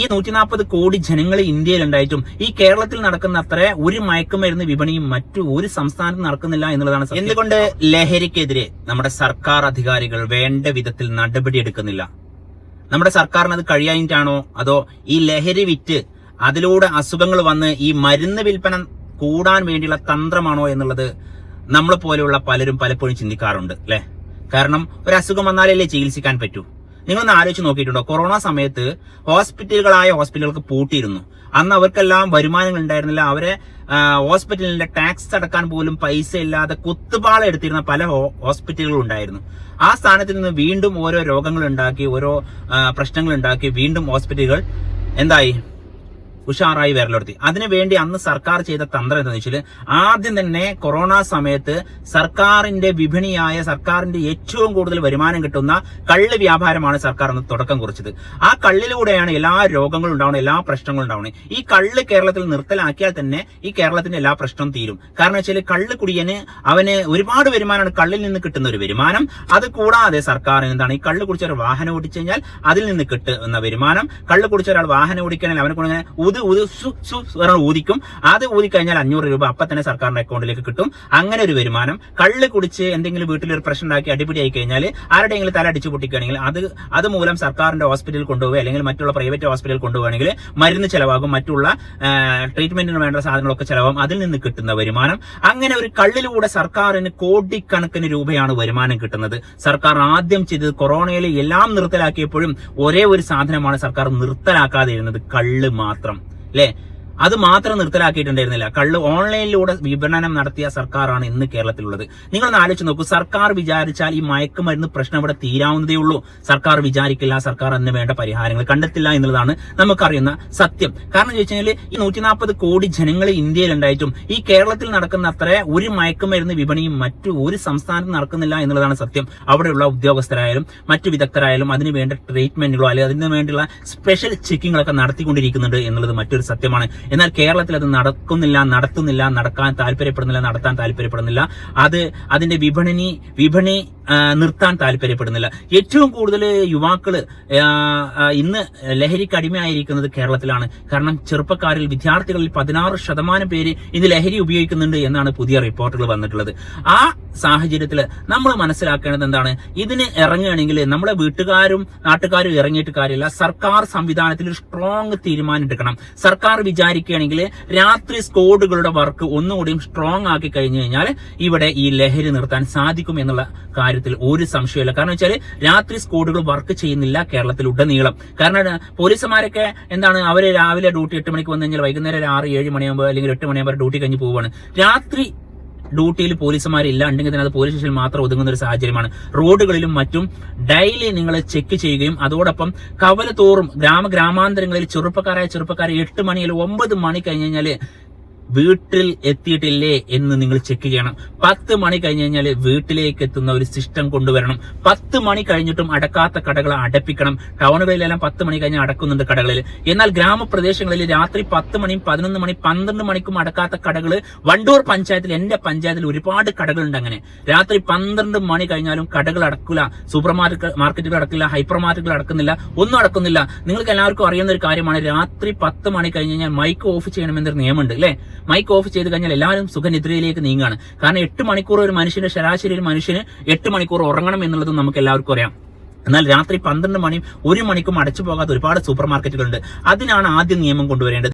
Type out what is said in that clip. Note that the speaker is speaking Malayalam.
ഈ നൂറ്റി നാൽപ്പത് കോടി ജനങ്ങൾ ഇന്ത്യയിൽ ഉണ്ടായിട്ടും ഈ കേരളത്തിൽ നടക്കുന്ന അത്ര ഒരു മയക്കുമരുന്ന് വിപണിയും മറ്റു ഒരു സംസ്ഥാനത്ത് നടക്കുന്നില്ല എന്നുള്ളതാണ്. എന്തുകൊണ്ട്? ലഹരിക്കെതിരെ നമ്മുടെ സർക്കാർ അധികാരികൾ വേണ്ട വിധത്തിൽ നടപടി എടുക്കുന്നില്ല. നമ്മുടെ സർക്കാരിന് അത് കഴിയാനിട്ടാണോ അതോ ഈ ലഹരി വിറ്റ് അതിലൂടെ അസുഖങ്ങൾ വന്ന് ഈ മരുന്ന് വിൽപ്പന കൂടാൻ വേണ്ടിയുള്ള തന്ത്രമാണോ എന്നുള്ളത് നമ്മളെ പോലെയുള്ള പലരും പലപ്പോഴും ചിന്തിക്കാറുണ്ട് അല്ലെ? കാരണം ഒരു അസുഖം വന്നാലല്ലേ ചികിത്സിക്കാൻ പറ്റൂ. നിങ്ങളൊന്ന് ആലോചിച്ച് നോക്കിയിട്ടുണ്ടോ? കൊറോണ സമയത്ത് ഹോസ്പിറ്റലുകളായ ഹോസ്പിറ്റലുകൾക്ക് പൂട്ടിയിരുന്നു. അന്ന് അവർക്കെല്ലാം വരുമാനങ്ങൾ ഉണ്ടായിരുന്നില്ല. അവരെ ഹോസ്പിറ്റലിന്റെ ടാക്സ് അടക്കാൻ പോലും പൈസ ഇല്ലാതെ കുത്തുപാള എടുത്തിരുന്ന പല ഹോസ്പിറ്റലുകളും ഉണ്ടായിരുന്നു. ആ സ്ഥാനത്ത് നിന്ന് വീണ്ടും ഓരോ രോഗങ്ങൾ ഉണ്ടാക്കി ഓരോ പ്രശ്നങ്ങൾ ഉണ്ടാക്കി വീണ്ടും ഹോസ്പിറ്റലുകൾ എന്തായി? ഉഷാറായി വരലെടുത്തി. അതിനുവേണ്ടി അന്ന് സർക്കാർ ചെയ്ത തന്ത്രം എന്താണെന്ന് വെച്ചാൽ ആദ്യം തന്നെ കൊറോണ സമയത്ത് സർക്കാരിന്റെ വിപണിയായ സർക്കാരിന്റെ ഏറ്റവും കൂടുതൽ വരുമാനം കിട്ടുന്ന കള്ള് വ്യാപാരമാണ് സർക്കാർ അന്ന് തുടക്കം കുറിച്ചത്. ആ കള്ളിലൂടെയാണ് എല്ലാ രോഗങ്ങളും ഉണ്ടാവുന്നത് എല്ലാ പ്രശ്നങ്ങളും ഉണ്ടാവുന്നത്. ഈ കള്ള് കേരളത്തിൽ നിർത്തലാക്കിയാൽ തന്നെ ഈ കേരളത്തിന്റെ എല്ലാ പ്രശ്നവും തീരും. കാരണം വെച്ചാൽ കള്ള് കുടിയന് അവന് ഒരുപാട് വരുമാനമാണ് കള്ളിൽ നിന്ന് കിട്ടുന്ന ഒരു വരുമാനം. അത് കൂടാതെ സർക്കാർ എന്താണ് ഈ കള്ള് കുടിച്ച ഒരു വാഹനം ഓടിച്ചു കഴിഞ്ഞാൽ അതിൽ നിന്ന് കിട്ടുന്ന വരുമാനം. കള്ള് കുടിച്ച ഒരാൾ വാഹനം ഓടിക്കണമെങ്കിൽ അവനെ കൊണ്ട് ഊത് ഊത് സു സു ഊതിക്കും. അത് ഊതിക്കഴിഞ്ഞാൽ അഞ്ഞൂറ് രൂപ അപ്പൊ തന്നെ സർക്കാരിന്റെ അക്കൗണ്ടിലേക്ക് കിട്ടും. അങ്ങനെ ഒരു വരുമാനം. കള്ള് കുടിച്ച് എന്തെങ്കിലും വീട്ടിൽ ഒരു പ്രശ്നം ഉണ്ടാക്കി അടിപിടി ആയി കഴിഞ്ഞാൽ ആരുടെയെങ്കിലും തല അടിച്ചു പൊട്ടിക്കുകയാണെങ്കിൽ അത് അതുമൂലം സർക്കാരിന്റെ ഹോസ്പിറ്റലിൽ കൊണ്ടുപോവുക അല്ലെങ്കിൽ മറ്റുള്ള പ്രൈവറ്റ് ഹോസ്പിറ്റലിൽ കൊണ്ടുപോവുകയാണെങ്കിൽ മരുന്ന് ചെലവാകും. മറ്റുള്ള ട്രീറ്റ്മെന്റിന് വേണ്ട സാധനങ്ങളൊക്കെ ചെലവാകും. അതിൽ നിന്ന് കിട്ടുന്ന വരുമാനം. അങ്ങനെ ഒരു കള്ളിലൂടെ സർക്കാരിന് കോടിക്കണക്കിന് രൂപയാണ് വരുമാനം കിട്ടുന്നത്. സർക്കാർ ആദ്യം ചെയ്തത് കൊറോണയിൽ എല്ലാം നിർത്തലാക്കിയപ്പോഴും ഒരേ ഒരു സാധനമാണ് സർക്കാർ നിർത്തലാക്കാതെ ഇരുന്നത് കള്ള് മാത്രം. അല്ലേ അത് മാത്രം നിർത്തലാക്കിയിട്ടുണ്ടായിരുന്നില്ല. കള്ള് ഓൺലൈനിലൂടെ വിപണനം നടത്തിയ സർക്കാരാണ് ഇന്ന് കേരളത്തിലുള്ളത്. നിങ്ങളൊന്ന് ആലോചിച്ച് നോക്കൂ. സർക്കാർ വിചാരിച്ചാൽ ഈ മയക്കുമരുന്ന് പ്രശ്നം ഇവിടെ തീരാവുന്നതേ ഉള്ളൂ. സർക്കാർ വിചാരിക്കില്ല സർക്കാർ അതിന് വേണ്ട പരിഹാരങ്ങൾ കണ്ടെത്തില്ല എന്നുള്ളതാണ് നമുക്കറിയുന്ന സത്യം. കാരണം ചോദിച്ചു കഴിഞ്ഞാൽ ഈ നൂറ്റി നാൽപ്പത് കോടി ജനങ്ങൾ ഇന്ത്യയിൽ ഉണ്ടായിട്ടും ഈ കേരളത്തിൽ നടക്കുന്ന അത്ര ഒരു മയക്കുമരുന്ന് വിപണിയും മറ്റു ഒരു സംസ്ഥാനത്ത് നടക്കുന്നില്ല എന്നുള്ളതാണ് സത്യം. അവിടെയുള്ള ഉദ്യോഗസ്ഥരായാലും മറ്റു വിദഗ്ധരായാലും അതിന് വേണ്ട ട്രീറ്റ്മെന്റുകളോ അല്ലെങ്കിൽ അതിന് വേണ്ടിയുള്ള സ്പെഷ്യൽ ചെക്കിങ്ങുകളൊക്കെ നടത്തിക്കൊണ്ടിരിക്കുന്നുണ്ട് എന്നുള്ളത് മറ്റൊരു സത്യമാണ്. എന്നാൽ കേരളത്തിൽ അത് നടക്കുന്നില്ല നടത്തുന്നില്ല നടക്കാൻ താല്പര്യപ്പെടുന്നില്ല നടത്താൻ താല്പര്യപ്പെടുന്നില്ല. അത് അതിന്റെ വിപണി വിപണി നിർത്താൻ താല്പര്യപ്പെടുന്നില്ല. ഏറ്റവും കൂടുതൽ യുവാക്കൾ ഇന്ന് ലഹരിക്ക് അടിമയായിരിക്കുന്നത് കേരളത്തിലാണ്. കാരണം ചെറുപ്പക്കാരിൽ വിദ്യാർത്ഥികളിൽ പതിനാറ് ശതമാനം പേര് ഇന്ന് ലഹരി ഉപയോഗിക്കുന്നുണ്ട് എന്നാണ് പുതിയ റിപ്പോർട്ടുകൾ വന്നിട്ടുള്ളത്. ആ സാഹചര്യത്തിൽ നമ്മൾ മനസ്സിലാക്കേണ്ടത് എന്താണ്? ഇതിന് ഇറങ്ങുകയാണെങ്കിൽ നമ്മുടെ വീട്ടുകാരും നാട്ടുകാരും ഇറങ്ങിയിട്ട് കാര്യമില്ല. സർക്കാർ സംവിധാനത്തിൽ സ്ട്രോങ് തീരുമാനം എടുക്കണം. സർക്കാർ വിചാരിക്കുകയാണെങ്കിൽ രാത്രി സ്കോഡുകളുടെ വർക്ക് ഒന്നുകൂടിയും സ്ട്രോങ് ആക്കി കഴിഞ്ഞു കഴിഞ്ഞാൽ ഇവിടെ ഈ ലഹരി നിർത്താൻ സാധിക്കും എന്നുള്ള കാര്യത്തിൽ ഒരു സംശയമില്ല കാരണം വെച്ചാൽ രാത്രി സ്കോഡുകൾ വർക്ക് ചെയ്യുന്നില്ല കേരളത്തിൽ ഉടനീളം കാരണം പോലീസുമാരൊക്കെ എന്താണ് അവർ രാവിലെ ഡ്യൂട്ടി എട്ട് മണിക്ക് വന്നു കഴിഞ്ഞാൽ വൈകുന്നേരം ആറ് ഏഴ് മണിയാകുമ്പോൾ അല്ലെങ്കിൽ എട്ട് മണിയാകുമ്പോൾ ഡ്യൂട്ടി കഴിഞ്ഞ് പോവുകയാണ് രാത്രി ഡ്യൂട്ടിയിൽ പോലീസുമാരില്ല ഉണ്ടെങ്കിൽ തന്നെ അത് പോലീസ് സ്റ്റേഷനിൽ മാത്രം ഒതുങ്ങുന്ന ഒരു സാഹചര്യമാണ്. റോഡുകളിലും മറ്റും ഡെയിലി നിങ്ങൾ ചെക്ക് ചെയ്യുകയും അതോടൊപ്പം തോറും ഗ്രാമ ഗ്രാമാന്തരങ്ങളിൽ ചെറുപ്പക്കാരായ ചെറുപ്പക്കാരെ എട്ട് മണി അല്ലെങ്കിൽ ഒമ്പത് മണി കഴിഞ്ഞ് കഴിഞ്ഞാൽ വീട്ടിൽ എത്തിയിട്ടില്ലേ എന്ന് നിങ്ങൾ ചെക്ക് ചെയ്യണം. പത്ത് മണി കഴിഞ്ഞ് കഴിഞ്ഞാൽ വീട്ടിലേക്ക് എത്തുന്ന ഒരു സിസ്റ്റം കൊണ്ടുവരണം. പത്ത് മണി കഴിഞ്ഞിട്ടും അടക്കാത്ത കടകൾ അടപ്പിക്കണം. ടൗണുകളിലെല്ലാം പത്ത് മണി കഴിഞ്ഞ് അടക്കുന്നുണ്ട് കടകളിൽ. എന്നാൽ ഗ്രാമപ്രദേശങ്ങളിൽ രാത്രി പത്ത് മണിയും പതിനൊന്ന് മണി പന്ത്രണ്ട് മണിക്കും അടക്കാത്ത കടകൾ വണ്ടൂർ പഞ്ചായത്തിൽ എന്റെ പഞ്ചായത്തിൽ ഒരുപാട് കടകളുണ്ട് അങ്ങനെ. രാത്രി പന്ത്രണ്ട് മണി കഴിഞ്ഞാലും കടകൾ അടക്കില്ല സൂപ്പർ മാർക്കറ്റ് മാർക്കറ്റുകൾ അടക്കില്ല ഹൈപ്പർ മാർക്കറ്റുകൾ അടക്കുന്നില്ല ഒന്നും അടക്കുന്നില്ല. നിങ്ങൾക്ക് എല്ലാവർക്കും അറിയുന്ന ഒരു കാര്യമാണ് രാത്രി പത്ത് മണി കഴിഞ്ഞ് കഴിഞ്ഞാൽ മൈക്ക് ഓഫ് ചെയ്യണമെന്നൊരു നിയമമുണ്ട് അല്ലെ? മൈക്ക് ഓഫ് ചെയ്ത് കഴിഞ്ഞാൽ എല്ലാവരും സുഖനിദ്രയിലേക്ക് നീങ്ങുകയാണ് കാരണം എട്ട് മണിക്കൂർ ഒരു മനുഷ്യന് ശരാശരി ഒരു മനുഷ്യന് എട്ട് മണിക്കൂർ ഉറങ്ങണം എന്നുള്ളത് നമുക്ക് എല്ലാവർക്കും അറിയാം. എന്നാൽ രാത്രി പന്ത്രണ്ട് മണിയും ഒരു മണിക്കും അടച്ചു പോകാത്ത ഒരുപാട് സൂപ്പർ മാർക്കറ്റുകളുണ്ട് അതിനാണ് ആദ്യം നിയമം കൊണ്ടുവരേണ്ടത്.